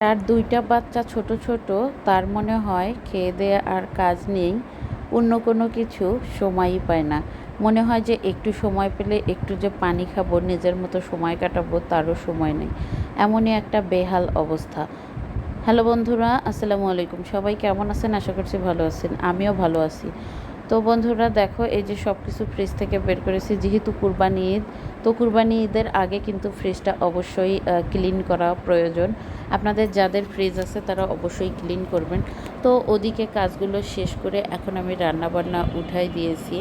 তার দুইটা বাচ্চা ছোট ছোট, তার মনে হয় খেয়ে দেয়ে আর কাজ নেই, অন্য কোনো কিছু সময়ই পায় না। মনে হয় যে একটু সময় পেলে একটু যে পানি খাব, নিজের মতো সময় কাটাবো, তারও সময় নেই। এমনই একটা বেহাল অবস্থা। হ্যালো বন্ধুরা, আসসালামু আলাইকুম। সবাই কেমন আছেন? আশা করছি ভালো আছেন। আমিও ভালো আছি। তো বন্ধুরা দেখো, এই যে সব কিছু ফ্রিজ থেকে বের করেছি, যেহেতু কুরবানি ঈদ, তো কুরবানি ঈদের আগে কিন্তু ফ্রিজটা অবশ্যই ক্লিন করা প্রয়োজন। আপনাদের যাদের ফ্রিজ আছে তারা অবশ্যই ক্লিন করবেন। তো ওদিকে কাজগুলো শেষ করে এখন আমি রান্না বান্না উঠাই দিয়েছি।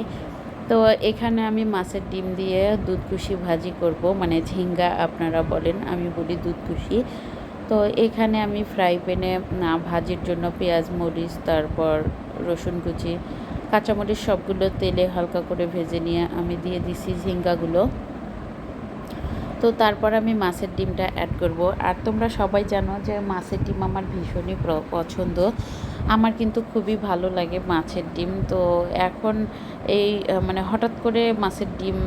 তো এখানে আমি মাছের ডিম দিয়ে দুধকুশি ভাজি করব মানে ঝিঙ্গা আপনারা বলেন, আমি বলি দুধকুশি তো এখানে আমি ফ্রাই প্যানে ভাজির জন্য পেঁয়াজ, মরিচ, তারপর রসুন কুচি কাঁচামরিচ সবগুলো তেলে হালকা করে ভেজে নিয়ে আমি দিয়ে দিছি ঝিঙ্গাগুলো। তো তারপর আমি মাছের ডিমটা অ্যাড করব। আর তোমরা সবাই জানো যে মাছের ডিম আমার ভীষণই পছন্দ। আমার কিন্তু খুবই ভালো লাগে মাছের ডিম। তো এখন এই মানে হঠাৎ করে মাছের ডিম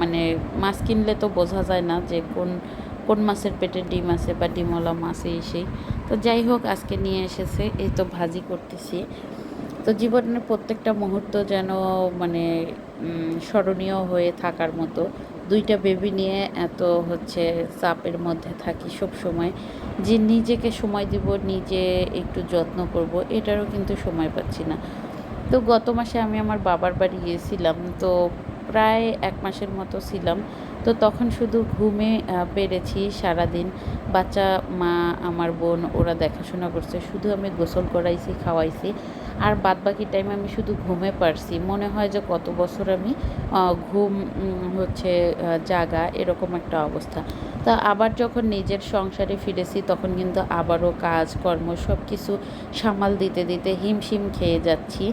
মানে মাছ কিনলে তো বোঝা যায় না যে কোন কোন মাছের পেটে ডিম আছে বা ডিমওয়ালা মাছে এসেই তো যাই হোক, আজকে নিয়ে এসেছে, এই তো ভাজি করতেছি। তো জীবনের প্রত্যেকটা মুহূর্ত যেন মানে স্মরণীয় হয়ে থাকার মতো। দুইটা বেবি নিয়ে এত হচ্ছে চাপের মধ্যে থাকি সব সময়। যে নিজেকে সময় দিব, নিজে একটু যত্ন করব, এটারও কিন্তু সময় পাচ্ছি না। তো গত মাসে আমি আমার বাবার বাড়ি গিয়েছিলাম, তো প্রায় এক মাসের মতো ছিলাম। তো তখন শুধু ঘুমে পেরেছি সারাদিন। বাচ্চা, মা, আমার বোন, ওরা দেখাশোনা করছে, শুধু আমি গোসল করাইছি, খাওয়াইছি। আর বাদ বাকি টাইম আমি শুধু ঘুমে পারছি। মনে হয় যে কত বছর আমি ঘুম হচ্ছে জাগা এরকম একটা অবস্থা। তা আবার যখন নিজের সংসারে ফিরেছি তখন কিন্তু আবারও কাজ, কর্ম সব কিছু সামাল দিতে দিতে হিমশিম খেয়ে যাচ্ছি।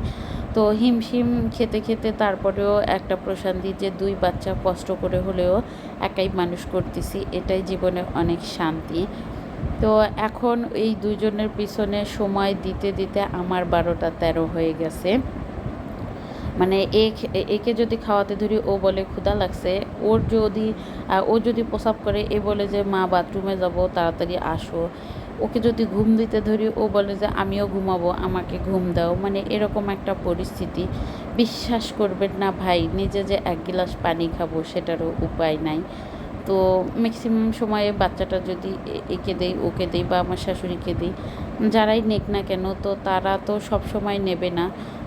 তো হিমশিম খেতে খেতে তারপরেও একটা প্রশান্তি যে দুই বাচ্চা কষ্ট করে হলেও একাই মানুষ করতেছি, এটাই জীবনে অনেক শান্তি। তো এখন এই দুজনের পিছনে সময় দিতে দিতে আমার বারোটা তেরো হয়ে গেছে। মানে একে যদি খাওয়াতে ধরি, ও বলে ক্ষুধা লাগছে। ওর যদি ও যদি প্রসাব করে, এ বলে যে, মা, বাথরুমে যাব, তাড়াতাড়ি আসো। ওকে যদি ঘুম দিতে ধরি, ও বলে যে, আমিও ঘুমাবো, আমাকে ঘুম দাও। মানে এরকম একটা পরিস্থিতি। বিশ্বাস করবেন না ভাই, নিজে যে এক গিলাস পানি খাব, সেটারও উপায় নাই। তো ম্যাক্সিমাম সময়ে বাচ্চাটা যদি একে দেই, ওকে দেই বা আমার শাশুড়িকে দিই, যারাই নেক না কেন, তো তারা তো সব সময় নেবে না।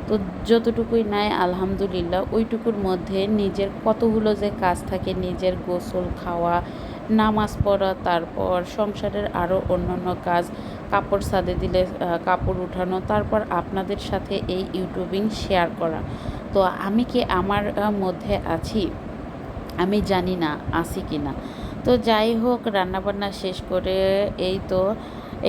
তো যতটুকুই নেয়, আলহামদুলিল্লাহ, ওইটুকুর মধ্যে নিজের কতগুলো যে কাজ থাকে, নিজের গোসল, খাওয়া, নামাজ পড়া, তারপর সংসারের আরও অন্যান্য কাজ, কাপড় সাদে দিলে কাপড় উঠানো, তারপর আপনাদের সাথে এই ইউটিউবিং শেয়ার করা। তো আমি কি আমার মধ্যে আছি? আমি জানি না আসি কি না। তো যাই হোক, রান্নাবান্না শেষ করে এই তো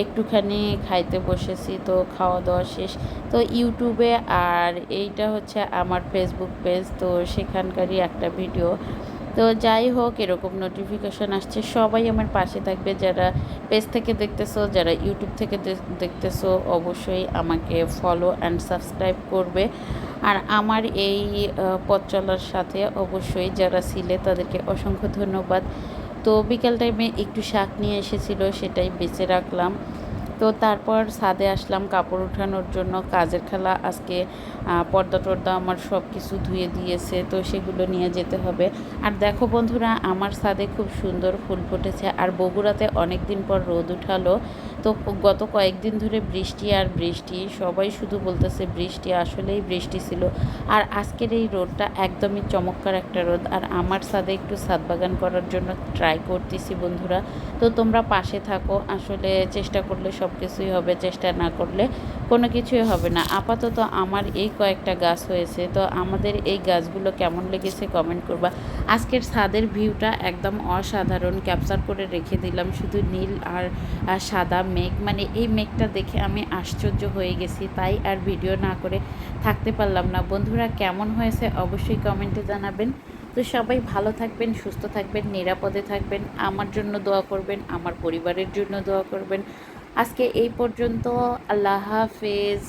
একটুখানি খাইতে বসেছি, তো খাওয়া দাওয়া শেষ। তো ইউটিউবে আর এইটা হচ্ছে আমার ফেসবুক পেজ তো সেখানকারই একটা ভিডিও তো যাই হোক, এরকম নোটিফিকেশান আসছে। সবাই আমার পাশে থাকবে। যারা পেজ থেকে দেখতেছো, যারা ইউটিউব থেকে দেখতেছো, অবশ্যই আমাকে ফলো অ্যান্ড সাবস্ক্রাইব করবে। আর আমার এই পথ চলার সাথে অবশ্যই যারা ছিলে, তাদেরকে অসংখ্য ধন্যবাদ। তো বিকেল টাইমে একটু শাক নিয়ে এসেছিল, সেটাই বেঁচে রাখলাম। তো তারপর সাদে আসলাম কাপড় উঠানোর জন্য। কাজের খেলা আজকে পর্দা টর্দা আমার সব কিছু ধুয়ে দিয়েছে, তো সেগুলো নিয়ে যেতে হবে। আর দেখো বন্ধুরা, আমার ছাদে খুব সুন্দর ফুল ফুটেছে। আর বগুড়াতে অনেক দিন পর রোদ উঠালো। গত কয়েকদিন ধরে বৃষ্টি আর বৃষ্টি, সবাই শুধু বলতেছে বৃষ্টি, আসলেই বৃষ্টি ছিল। আর আজকের এই রোদটা একদমই চমৎকার একটা রোদ। আর আমার ছাদে একটু ছাদ বাগান করার জন্য ট্রাই করতেছি বন্ধুরা। তো তোমরা পাশে থাকো, আসলে চেষ্টা করলে সব কিছুই হবে, চেষ্টা না করলে কোনো কিছুই হবে না। আপাতত আমার এই কয়েকটা গাছ হয়েছে, তো আমাদের এই গাছগুলো কেমন লেগেছে কমেন্ট করবা। আজকের ছাদের ভিউটা একদম অসাধারণ। ক্যাপচার করে রেখে দিলাম শুধু নীল আর সাদা মেঘ মানে এই মেঘটা দেখে আমি আশ্চর্য হয়ে গেছি, তাই আর ভিডিও না করে থাকতে পারলাম না। বন্ধুরা, কেমন হয়েছে অবশ্যই কমেন্টে জানাবেন। তো সবাই ভালো থাকবেন, সুস্থ থাকবেন, নিরাপদে থাকবেন, আমার জন্য দোয়া করবেন, আমার পরিবারের জন্য দোয়া করবেন। আজকে এই পর্যন্ত, আল্লাহ হাফেজ।